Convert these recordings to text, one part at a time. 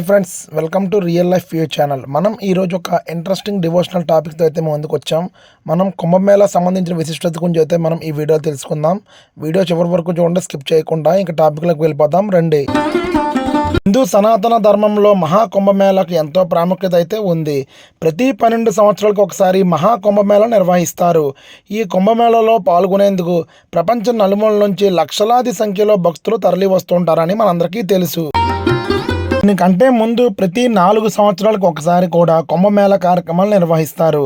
Hi friends welcome to real life view channel. మనం ఈరోజు ఒక ఇంట్రెస్టింగ్ డివోషనల్ టాపిక్తో అయితే మేము ముందుకు వచ్చాం. మనం కుంభమేళా సంబంధించిన విశిష్టత గురించి అయితే మనం ఈ వీడియో తెలుసుకుందాం. వీడియో చివరి వరకు చూడండి స్కిప్ చేయకుండా ఇంకా టాపిక్లకు వెళ్ళిపోదాం. రండి. హిందూ సనాతన ధర్మంలో మహాకుంభమేళకు ఎంతో ప్రాముఖ్యత అయితే ఉంది. ప్రతి పన్నెండు సంవత్సరాలకు ఒకసారి మహాకుంభమేళ నిర్వహిస్తారు. ఈ కుంభమేళలో పాల్గొనేందుకు ప్రపంచం నలుమూల నుంచి లక్షలాది సంఖ్యలో భక్తులు తరలి వస్తుంటారని మనందరికీ తెలుసు. దీనికంటే ముందు ప్రతి నాలుగు సంవత్సరాలకు ఒకసారి కూడా కుంభమేళ కార్యక్రమాలు నిర్వహిస్తారు.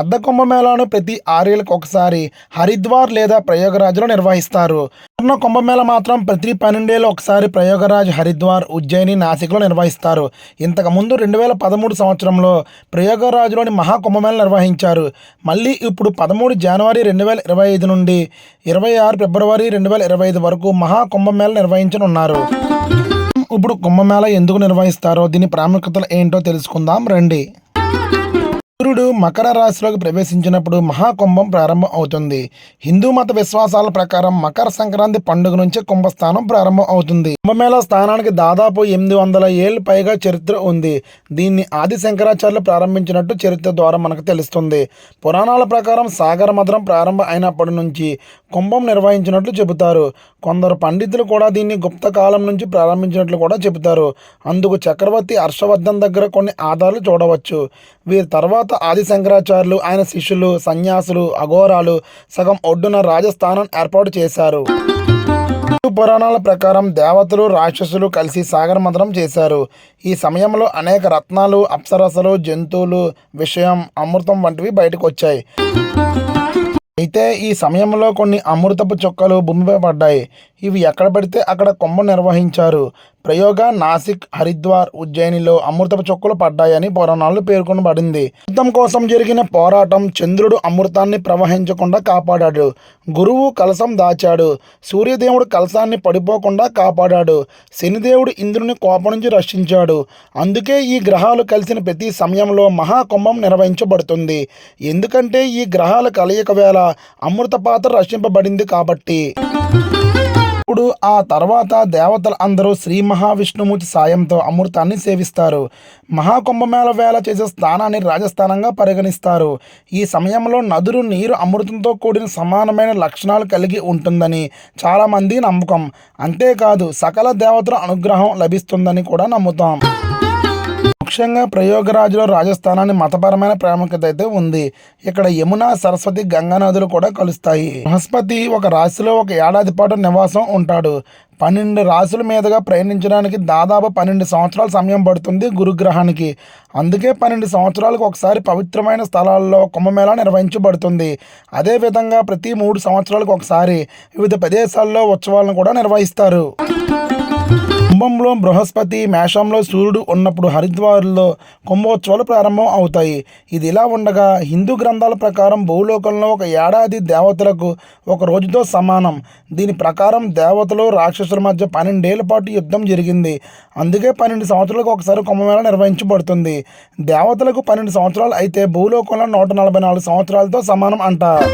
అర్ధ కుంభమేళాను ప్రతి ఆరేళ్ళకు ఒకసారి హరిద్వార్ లేదా ప్రయోగరాజ్లో నిర్వహిస్తారు. పూర్ణ కుంభమేళ మాత్రం ప్రతి పన్నెండేళ్ళు ఒకసారి ప్రయోగరాజ్ హరిద్వార్ ఉజ్జయిని నాసిక్లో నిర్వహిస్తారు. ఇంతకు ముందు రెండు వేల పదమూడు సంవత్సరంలో ప్రయోగరాజ్లోని మహాకుంభమేళ నిర్వహించారు. మళ్ళీ ఇప్పుడు పదమూడు జనవరి రెండు వేల ఇరవై ఐదు నుండి ఇరవై ఆరు ఫిబ్రవరి రెండు వేల ఇరవై ఐదు వరకు మహాకుంభమేళ నిర్వహించనున్నారు. ఇప్పుడు కుంభమేళ ఎందుకు నిర్వహిస్తారో దీని ప్రాముఖ్యతలు ఏంటో తెలుసుకుందాం. రండి. సూర్యుడు మకర రాశిలోకి ప్రవేశించినప్పుడు మహాకుంభం ప్రారంభం అవుతుంది. హిందూ మత విశ్వాసాల ప్రకారం మకర సంక్రాంతి పండుగ నుంచి కుంభస్థానం ప్రారంభం అవుతుంది. కుంభమేళ స్థానానికి దాదాపు ఎనిమిది వందల ఏళ్ళు పైగా చరిత్ర ఉంది. దీన్ని ఆది శంకరాచార్యులు ప్రారంభించినట్టు చరిత్ర ద్వారా మనకు తెలుస్తుంది. పురాణాల ప్రకారం సాగర మధురం ప్రారంభం అయినప్పటి నుంచి కుంభం నిర్వహించినట్లు చెబుతారు. కొందరు పండితులు కూడా దీన్ని గుప్త కాలం నుంచి ప్రారంభించినట్లు కూడా చెబుతారు. అందుకు చక్రవర్తి హర్షవర్ధన్ దగ్గర కొన్ని ఆధారాలు చూడవచ్చు. వీరి తర్వాత ఆది శంకరాచార్యులు ఆయన శిష్యులు సన్యాసులు అఘోరాలు సగం ఒడ్డున రాజస్థానం ఏర్పాటు చేశారు. పురాణాల ప్రకారం దేవతలు రాక్షసులు కలిసి సాగర మంత్రం చేశారు. ఈ సమయంలో అనేక రత్నాలు అప్సరసలు జంతువులు విషయం అమృతం వంటివి బయటకు వచ్చాయి అయితే ఈ సమయంలో కొన్ని అమృతపు చుక్కలు భూమిపై పడ్డాయి. ఇవి ఎక్కడ పడితే అక్కడ కొమ్మ నిర్వహించారు. ప్రయోగ నాసిక్ హరిద్వార్ ఉజ్జయినిలో అమృతపు చుక్కలు పడ్డాయని పురాణాలు పేర్కొనబడింది. యుద్ధం కోసం జరిగిన పోరాటం చంద్రుడు అమృతాన్ని ప్రవహించకుండా కాపాడాడు. గురువు కలసం దాచాడు. సూర్యదేవుడు కలసాన్ని పడిపోకుండా కాపాడాడు. శనిదేవుడు ఇంద్రుని కోపం నుంచి రక్షించాడు. అందుకే ఈ గ్రహాలు కలిసిన ప్రతి సమయంలో మహాకుంభం నిర్వహించబడుతుంది. ఎందుకంటే ఈ గ్రహాల కలయిక వేళ అమృత పాత్ర రక్షింపబడింది కాబట్టి. అప్పుడు ఆ తర్వాత దేవతలు అందరూ శ్రీ మహావిష్ణుమూర్తి సాయంతో అమృతాన్ని సేవిస్తారు. మహాకుంభమేళ వేళ చేసే స్థానాన్ని రాజస్థానంగా పరిగణిస్తారు. ఈ సమయంలో నదులు నీరు అమృతంతో కూడిన సమానమైన లక్షణాలు కలిగి ఉంటుందని చాలామంది నమ్మకం. అంతేకాదు సకల దేవతల అనుగ్రహం లభిస్తుందని కూడా నమ్ముతాం. ముఖ్యంగా ప్రయోగరాజులో రాజస్థానాన్ని మతపరమైన ప్రాముఖ్యత అయితే ఉంది. ఇక్కడ యమున సరస్వతి గంగా నదులు కూడా కలుస్తాయి. బృహస్పతి ఒక రాశిలో ఒక ఏడాది పాటు నివాసం ఉంటాడు. పన్నెండు రాశుల మీదుగా ప్రయాణించడానికి దాదాపు పన్నెండు సంవత్సరాల సమయం పడుతుంది గురుగ్రహానికి. అందుకే పన్నెండు సంవత్సరాలకు ఒకసారి పవిత్రమైన స్థలాల్లో కుంభమేళా నిర్వహించబడుతుంది. అదేవిధంగా ప్రతి మూడు సంవత్సరాలకు ఒకసారి వివిధ ప్రదేశాల్లో ఉత్సవాలను కూడా నిర్వహిస్తారు. కుంభంలో బృహస్పతి మేషంలో సూర్యుడు ఉన్నప్పుడు హరిద్వార్లో కుంభోత్సవాలు ప్రారంభం అవుతాయి. ఇది ఇలా ఉండగా హిందూ గ్రంథాల ప్రకారం భూలోకంలో ఒక ఏడాది దేవతలకు ఒక రోజుతో సమానం. దీని ప్రకారం దేవతలు రాక్షసుల మధ్య పన్నెండేళ్ళ పాటు యుద్ధం జరిగింది. అందుకే పన్నెండు సంవత్సరాలకు ఒకసారి కుంభమేళ నిర్వహించబడుతుంది. దేవతలకు పన్నెండు సంవత్సరాలు అయితే భూలోకంలో నూట నలభై నాలుగు సంవత్సరాలతో సమానం అంటారు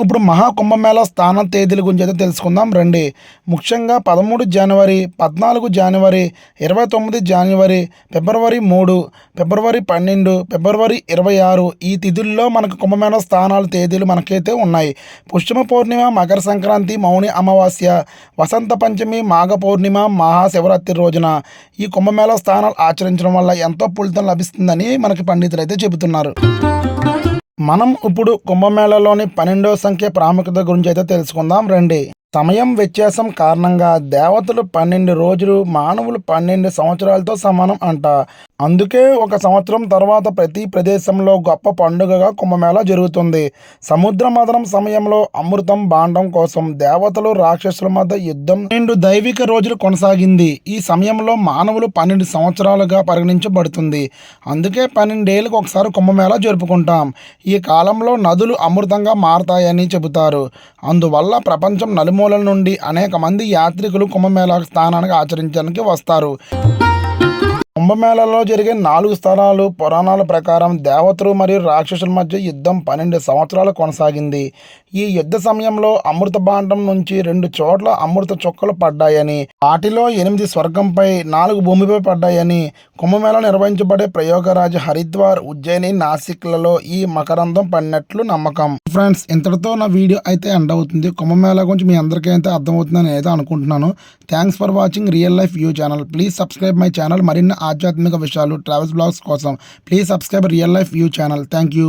ఇప్పుడు మహాకుంభమేళ స్థాన తేదీల గురించి అయితే తెలుసుకుందాం. రండి. ముఖ్యంగా పదమూడు జనవరి పద్నాలుగు జనవరి ఇరవై తొమ్మిది జనవరి ఫిబ్రవరి మూడు ఫిబ్రవరి పన్నెండు ఫిబ్రవరి ఇరవై ఆరు ఈ తిథుల్లో మనకు కుంభమేళ స్థానాల తేదీలు మనకైతే ఉన్నాయి. పుష్యమ పౌర్ణిమ మకర సంక్రాంతి మౌని అమావాస్య వసంత పంచమి మాఘ పౌర్ణిమ మహాశివరాత్రి రోజున ఈ కుంభమేళ స్థానాలు ఆచరించడం వల్ల ఎంతో ఫలితం లభిస్తుందని మనకి పండితులు అయితే చెబుతున్నారు. మనం ఇప్పుడు కుంభమేళలోని పన్నెండో సంఖ్య ప్రాముఖ్యత గురించి అయితే తెలుసుకుందాం. రండి. సమయం వ్యత్యాసం కారణంగా దేవతలు పన్నెండు రోజులు మానవులు పన్నెండు సంవత్సరాలతో సమానం అంట. అందుకే ఒక సంవత్సరం తర్వాత ప్రతి ప్రదేశంలో గొప్ప పండుగగా కుంభమేళ జరుగుతుంది. సముద్ర మదనం సమయంలో అమృతం బాండం కోసం దేవతలు రాక్షసుల మధ్య యుద్ధం రెండు దైవిక రోజులు కొనసాగింది. ఈ సమయంలో మానవులు పన్నెండు సంవత్సరాలుగా పరిగణించబడుతుంది. అందుకే పన్నెండేళ్ళకి ఒకసారి కుంభమేళ జరుపుకుంటాం. ఈ కాలంలో నదులు అమృతంగా మారతాయని చెబుతారు. అందువల్ల ప్రపంచం నలుము నలుమూలల నుండి అనేక మంది యాత్రికులు కుంభమేళా స్థానానికి ఆచరించడానికి వస్తారు. కుంభమేళలో జరిగే నాలుగు స్థలాలు పురాణాల ప్రకారం దేవతలు మరియు రాక్షసుల మధ్య యుద్ధం పన్నెండు సంవత్సరాలు కొనసాగింది. ఈ యుద్ధ సమయంలో అమృత భాండం నుంచి రెండు చోట్ల అమృత చుక్కలు పడ్డాయని వాటిలో ఎనిమిది స్వర్గంపై నాలుగు భూమిపై పడ్డాయని కుంభమేళ నిర్వహించబడే ప్రయోగరాజు హరిద్వార్ ఉజ్జయిని నాసిక్లలో ఈ మకరందం పడినట్లు నమ్మకం. ఫ్రెండ్స్ ఇంతటితో నా వీడియో అయితే ఎండ్ అవుతుంది. కుంభమేళ గురించి మీ అందరికీ అయితే అర్థమవుతుందని అయితే అనుకుంటున్నాను. Thanks for watching real life view channel. Please subscribe my channel. మరిన్ని ఆధ్యాత్మిక విషయాలు ట్రావెల్స్ బ్లాగ్స్ కోసం. Please subscribe real life view channel thank you